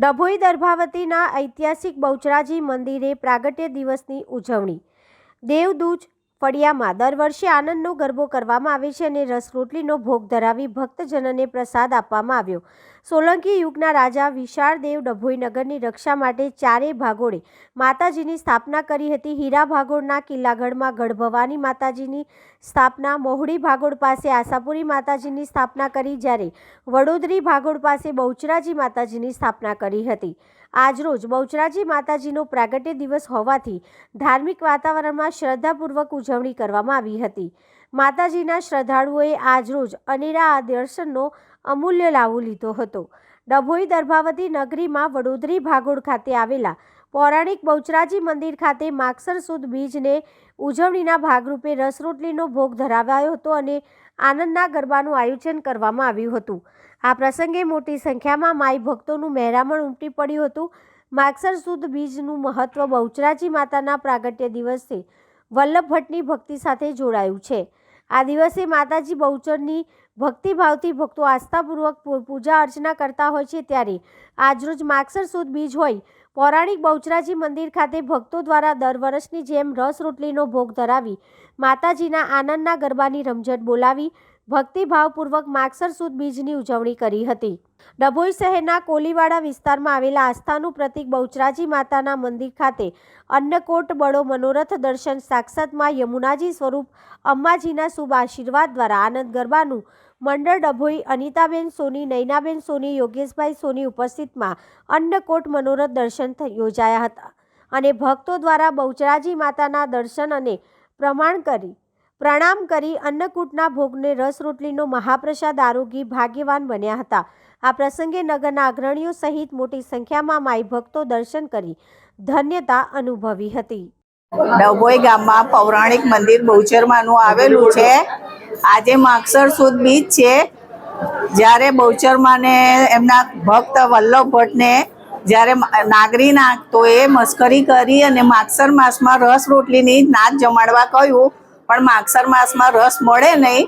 ડભોઈ દર્ભાવતીના ઐતિહાસિક બહુચરાજી મંદિરે પ્રાગટ્ય દિવસની ઉજવણી. દેવદૂજ ફળિયામાં દર વર્ષે આનંદનો ગરબો કરવામાં આવે છે અને રસ રોટલીનો ભોગ ધરાવી ભક્તજનને પ્રસાદ આપવામાં આવ્યો. સોલંકી યુગના રાજા વિશાળદેવ ડભોઈ નગરની રક્ષા માટે ચારેય ભાગોળે માતાજીની સ્થાપના કરી હતી. હીરા ભાગોળના કિલ્લાગઢમાં ગઢ ભવાની માતાજીની સ્થાપના, મોહડી ભાગોળ પાસે આશાપુરી માતાજીની સ્થાપના કરી, જ્યારે વડોદરી ભાગોળ પાસે બહુચરાજી માતાજીની સ્થાપના કરી હતી. આજરોજ બહુચરાજી માતાજીનો પ્રાગટ્ય દિવસ હોવાથી ધાર્મિક વાતાવરણમાં શ્રદ્ધાપૂર્વક ઉજવણી કરવામાં આવી હતી. માતાજીના શ્રદ્ધાળુઓએ આજરોજ અનેરા આ દર્શનનો અમૂલ્ય લાવો લીધો હતો. ડભોઈ દર્ભાવતી નગરીમાં વડોદરી ભાગોળ ખાતે આવેલા પૌરાણિક બહુચરાજી મંદિર ખાતે માગસર સુદ બીજને ઉજવણીના ભાગરૂપે રસરોટલીનો ભોગ ધરાવાયો હતો અને આનંદના ગરબાનું આયોજન કરવામાં આવ્યું હતું. આ પ્રસંગે મોટી સંખ્યામાં માઈ ભક્તોનું મહેરામણ ઉમટી પડ્યું હતું. માગસર સુદ બીજનું મહત્વ બહુચરાજી માતાના પ્રાગટ્ય દિવસે વલ્લભ ભટ્ટની ભક્તિ સાથે જોડાયું છે. આ દિવસે માતાજી બહુચરની ભક્તિભાવથી ભક્તો આસ્થાપૂર્વક પૂજા અર્ચના કરતા હોય છે ત્યારે આજરોજ માગસર સુદ બીજ હોય. પૌરાણિક બહુચરાજી મંદિર ખાતે ભક્તો દ્વારા દર વર્ષની જેમ રસ રોટલીનો ભોગ ધરાવી માતાજીના આનંદના ગરબાની રમઝટ બોલાવી ભક્તિભાવપૂર્વક માગસર સુદ બીજની ઉજવણી કરી હતી. ડભોઈ શહેરના કોલીવાડા વિસ્તારમાં આવેલા આસ્થાનું પ્રતીક બહુચરાજી માતાના મંદિર ખાતે અન્નકોટ બળો મનોરથ દર્શન સાક્ષાતમાં યમુનાજી સ્વરૂપ અંબાજીના શુભ આશીર્વાદ દ્વારા આનંદ ગરબાનું મંડળ ડભોઈ અનિતાબેન સોની નૈનાબેન સોની, યોગેશભાઈ સોની ઉપસ્થિતમાં અન્નકોટ મનોરથ દર્શન યોજાયા હતા અને ભક્તો દ્વારા બહુચરાજી માતાના દર્શન અને પ્રમાણ કરી પ્રણામ કરી અન્નકૂટના ભોગને રસ રોટલીનો મહાપ્રસાદ આરોગી ભાગ્યવાન બન્યા હતા. આ પ્રસંગે નગરના અગ્રણીઓ સહિત મોટી સંખ્યામાં માઈ ભક્તો દર્શન કરી ધન્યતા અનુભવી હતી. ડભોઈ ગામમાં પૌરાણિક મંદિર બહુચરમાનું આવેલું છે. આજે માગસર સુદ બીજ છે. જ્યારે બહુચરમાને એમના ભક્ત વલ્લભ ભટ્ટને જ્યારે નાગરી નાખતો એ મસ્કરી કરી અને માગસર માસમાં રસ રોટલીની નાચ જમાડવા કહ્યું પણ માગસર માસમાં રસ મળે નહીં.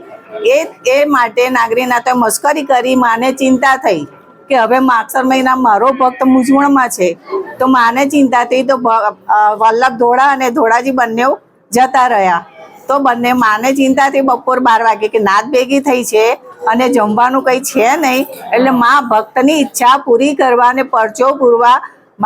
એ એ માટે નાગરીનાથોએ મશ્કરી કરી, માને ચિંતા થઈ કે હવે માગસર મહિના મારો ભક્ત મૂંઝવણમાં છે. તો માને ચિંતા થઈ તો વલ્લભ ધોળા અને ધોળાજી બંને જતા રહ્યા. તો બંને માને ચિંતા થઈ બપોર બાર વાગે કે નાદ ભેગી થઈ છે અને જમવાનું કંઈ છે નહીં. એટલે મા ભક્તની ઈચ્છા પૂરી કરવા અને પરચો પૂરવા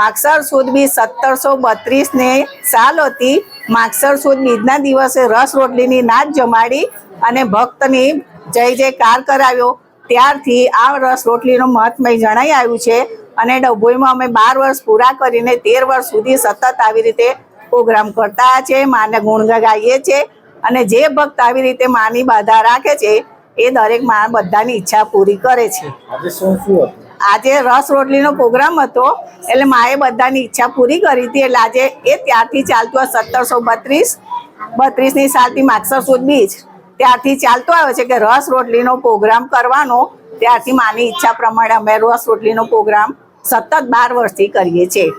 માગસર સુદ બી સત્તરસો બત્રીસને સાલ હતી. માગસર સુદ બીજના દિવસે રસ રોટલીની નાચ જમાડી અને ભક્તની જય જયકાર કરાવ્યો. ત્યારથી આ રસ રોટલીનું મહત્મય જણાઈ આવ્યું છે અને ડભોઈમાં અમે બાર વર્ષ પૂરા કરીને તેર વર્ષ સુધી સતત આવી રીતે પ્રોગ્રામ કરતા છે, માને ગુણ ગાઈએ છે અને જે ભક્ત આવી રીતે માની બાધા રાખે છે એ દરેક મા બધાની ઈચ્છા પૂરી કરે છે. આજે શું શું હતું? આજે રસ રોટલીનો પ્રોગ્રામ હતો, એટલે માએ બધાની ઈચ્છા પૂરી કરી હતી. એટલે આજે એ ત્યારથી ચાલતું સત્તરસો બત્રીસ, બત્રીસની સાલથી માગસર સુદ બીજ, ત્યારથી ચાલતો આવ્યો છે કે રસ રોટલીનો પ્રોગ્રામ કરવાનો. ત્યારથી માની ઈચ્છા પ્રમાણે અમે રસ રોટલીનો પ્રોગ્રામ સતત બાર વર્ષથી કરીએ છીએ.